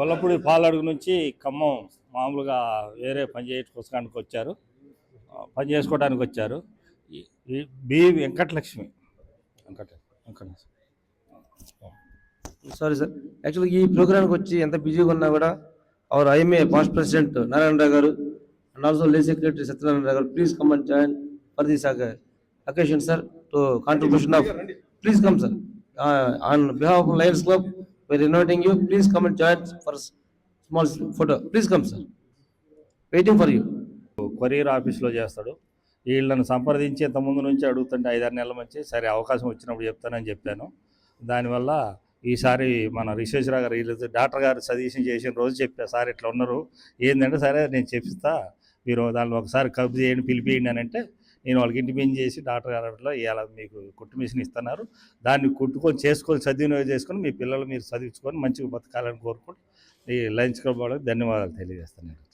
గొల్లపూడి పాలడుగు నుంచి ఖమ్మం మామూలుగా వేరే పని చేసుకోవడానికి వచ్చారు. పని చేసుకోవడానికి వచ్చారు. B Venkatalakshmi. Venkata Venkatalakshmi. Sorry sir. యాక్చువల్గా ఈ ప్రోగ్రామ్కి వచ్చి ఎంత బిజీగా ఉన్నా కూడా our IMA past president Narayanarao garu and also lay secretary Satyanarayana garu please come and join for this occasion sir to contribution of please come sir on behalf of Lions Club we are inviting you please come and join for small photo please come sir waiting for you courier ఆఫీస్లో చేస్తాడు. వీళ్ళని సంప్రదించి ఇంత ముందు నుంచి అడుగుతుంటే ఐదారు నెలల నుంచి సరే అవకాశం వచ్చినప్పుడు చెప్తానని చెప్పాను. దానివల్ల ఈసారి మన రిశ్వేశ్వరరావు గారు వీళ్ళు డాక్టర్ గారు సజెషన్ చేసిన రోజు చెప్పా సార్ ఇట్లా ఉన్నారు. ఏంటంటే సరే నేను చెప్పిస్తా. మీరు దానిలో ఒకసారి కబు చేయండి పిలిపియండి అని అంటే నేను వాళ్ళకి ఇంటిమేషన్ చేసి డాక్టర్ గారు అట్లా ఇలా మీకు కుట్టు మిషన్ ఇస్తున్నారు. దాన్ని కుట్టుకొని చేసుకొని సద్వినియోగం చేసుకొని మీ పిల్లలు మీరు చదివించుకొని మంచిగా బతకాలని కోరుకుంటూ ఈ లంచ్ క్లబ్ ధన్యవాదాలు తెలియజేస్తున్నాను.